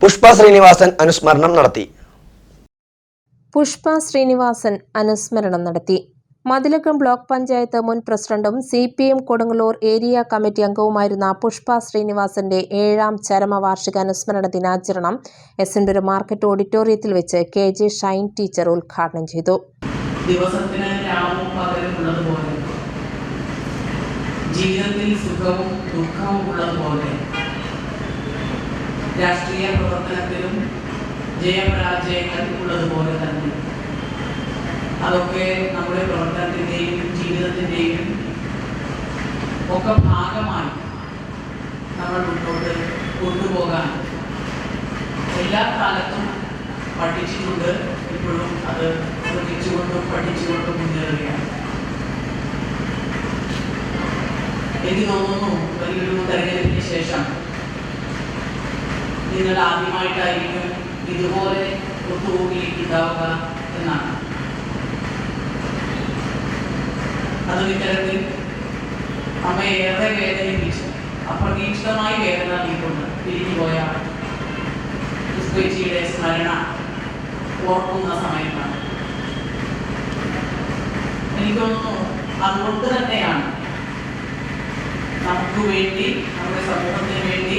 പുഷ്പ ശ്രീനിവാസൻ അനുസ്മരണം നടത്തി. പുഷ്പ ശ്രീനിവാസൻ അനുസ്മരണം നടത്തി. മതിലകം ബ്ലോക്ക് പഞ്ചായത്ത് മുൻ പ്രസിഡന്റും C P M Kodungallur area committee അംഗവുമായിരുന്ന Pushpa ശ്രീനിവാസന്റെ ഏഴാം ചരമവാർഷിക അനുസ്മരണ ദിനാചരണം എസ് എൻ പുരം മാർക്കറ്റ് ഓഡിറ്റോറിയത്തിൽ വെച്ച് കെ ജെ ഷൈൻ ടീച്ചർ ഉദ്ഘാടനം ചെയ്തു. ദിവസത്തിന് രാവും പകലും ഉള്ളതുപോലെ ജീവിതത്തിൽ സുഖവും ദുഃഖവും ഉള്ളതുപോലെ രാഷ്ട്രീയ പ്രവർത്തനത്തിലും ജയപരാജയങ്ങൾ ഉള്ളതുപോലെ തന്നെ. അതൊക്കെ നമ്മുടെ പ്രവർത്തനത്തിന്റെയും ജീവിതത്തിന്റെയും ഒക്കെ ഭാഗമായി നമ്മൾ മുന്നോട്ട് കൊണ്ടുപോകാൻ എല്ലാ കാലത്തും പഠിച്ചിട്ടുണ്ട് ഇപ്പോഴും അത് ശ്രദ്ധിച്ചുകൊണ്ടും പഠിച്ചുകൊണ്ടും മുന്നേറുകയാണ്. എനിക്ക് തോന്നുന്നു വലിയൊരു തെരഞ്ഞെടുപ്പിന് ശേഷം നിങ്ങൾ ആദ്യമായിട്ടായിരിക്കും ഇതുപോലെ ഒത്തുകൂടിയിട്ടുണ്ടാവുക എന്നാണ്. അത് ഇത്തരത്തിൽ അമ്മയെ ഏറെ വേദനിപ്പിച്ചു. അപ്രതീക്ഷിതമായി വേദന നീക്കൊണ്ട് പിരിഞ്ഞു പോയ ക്രിസ്തുവച്ചിയുടെ സ്മരണ ഓർക്കുന്ന സമയമാണ് എനിക്ക് തോന്നുന്നു അതുകൊണ്ട് തന്നെയാണ്. നമുക്ക് വേണ്ടി നമ്മുടെ സമൂഹത്തിന് വേണ്ടി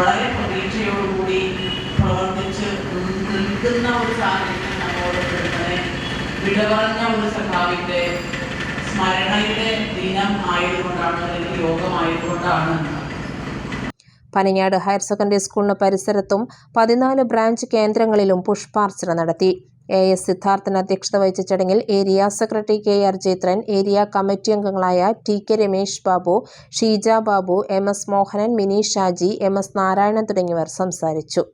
വളരെ പ്രതീക്ഷയോടുകൂടി പ്രവർത്തിച്ച് നിൽക്കുന്ന ഒരു സാഹചര്യം നമ്മളോട് വിടപറഞ്ഞ ഒരു സഖാവിന്റെ സ്മരണയുടെ ദിനം ആയതുകൊണ്ടാണ് അല്ലെങ്കിൽ യോഗമായതുകൊണ്ടാണ് പനങ്ങാട് ഹയർ സെക്കൻഡറി സ്കൂളിന് പരിസരത്തും പതിനാല് ബ്രാഞ്ച് കേന്ദ്രങ്ങളിലും പുഷ്പാർച്ചന നടത്തി. എ എസ് സിദ്ധാർത്ഥൻ അധ്യക്ഷത വഹിച്ച ചടങ്ങിൽ area secretary K R Jethran area committee അംഗങ്ങളായ T K Ramesh Babu Sheeja Babu M S Mohanan Mini Shaji M S Narayanan തുടങ്ങിയവർ സംസാരിച്ചു.